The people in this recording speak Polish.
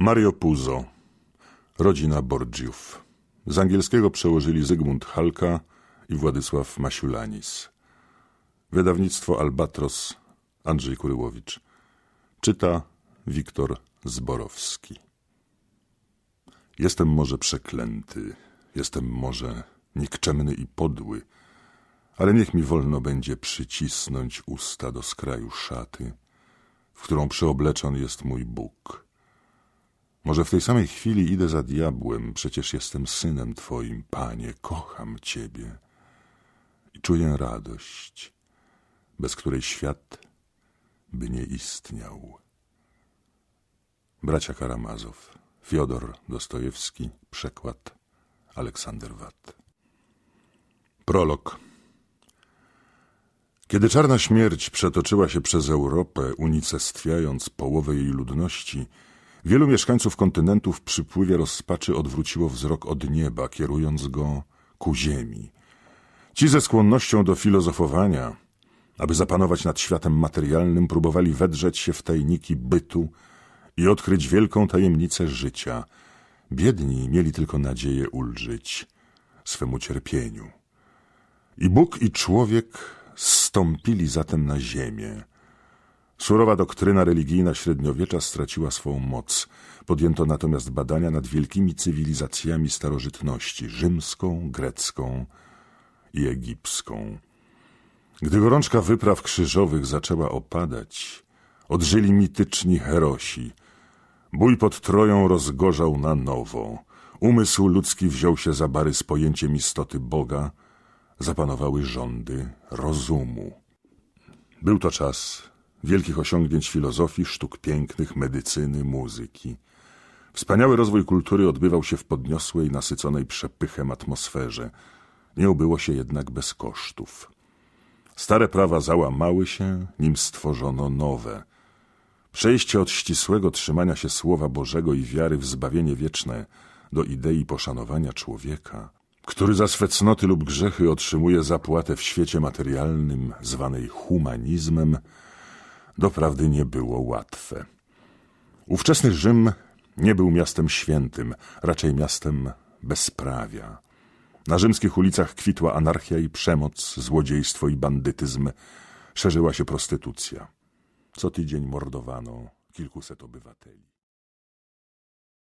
Mario Puzo, rodzina Borgiów. Z angielskiego przełożyli Zygmunt Halka i Władysław Masiulanis. Wydawnictwo Albatros, Andrzej Kuryłowicz. Czyta Wiktor Zborowski. Jestem może przeklęty, jestem może nikczemny i podły, ale niech mi wolno będzie przycisnąć usta do skraju szaty, w którą przyobleczon jest mój Bóg. Może w tej samej chwili idę za diabłem, przecież jestem synem Twoim, Panie, kocham Ciebie i czuję radość, bez której świat by nie istniał. Bracia Karamazow, Fiodor Dostojewski, przekład Aleksander Watt. Prolog Kiedy czarna śmierć przetoczyła się przez Europę, unicestwiając połowę jej ludności, wielu mieszkańców kontynentu w przypływie rozpaczy odwróciło wzrok od nieba, kierując go ku ziemi. Ci ze skłonnością do filozofowania, aby zapanować nad światem materialnym, próbowali wedrzeć się w tajniki bytu i odkryć wielką tajemnicę życia. Biedni mieli tylko nadzieję ulżyć swemu cierpieniu. I Bóg i człowiek zstąpili zatem na ziemię. Surowa doktryna religijna średniowiecza straciła swą moc. Podjęto natomiast badania nad wielkimi cywilizacjami starożytności rzymską, grecką i egipską. Gdy gorączka wypraw krzyżowych zaczęła opadać, odżyli mityczni herosi. Bój pod Troją rozgorzał na nowo. Umysł ludzki wziął się za bary z pojęciem istoty Boga. Zapanowały rządy rozumu. Był to czas wielkich osiągnięć filozofii, sztuk pięknych, medycyny, muzyki. Wspaniały rozwój kultury odbywał się w podniosłej, nasyconej przepychem atmosferze. Nie ubyło się jednak bez kosztów. Stare prawa załamały się, nim stworzono nowe. Przejście od ścisłego trzymania się Słowa Bożego i wiary w zbawienie wieczne do idei poszanowania człowieka, który za swe cnoty lub grzechy otrzymuje zapłatę w świecie materialnym, zwanej humanizmem, doprawdy nie było łatwe. Ówczesny Rzym nie był miastem świętym, raczej miastem bezprawia. Na rzymskich ulicach kwitła anarchia i przemoc, złodziejstwo i bandytyzm. Szerzyła się prostytucja. Co tydzień mordowano kilkuset obywateli.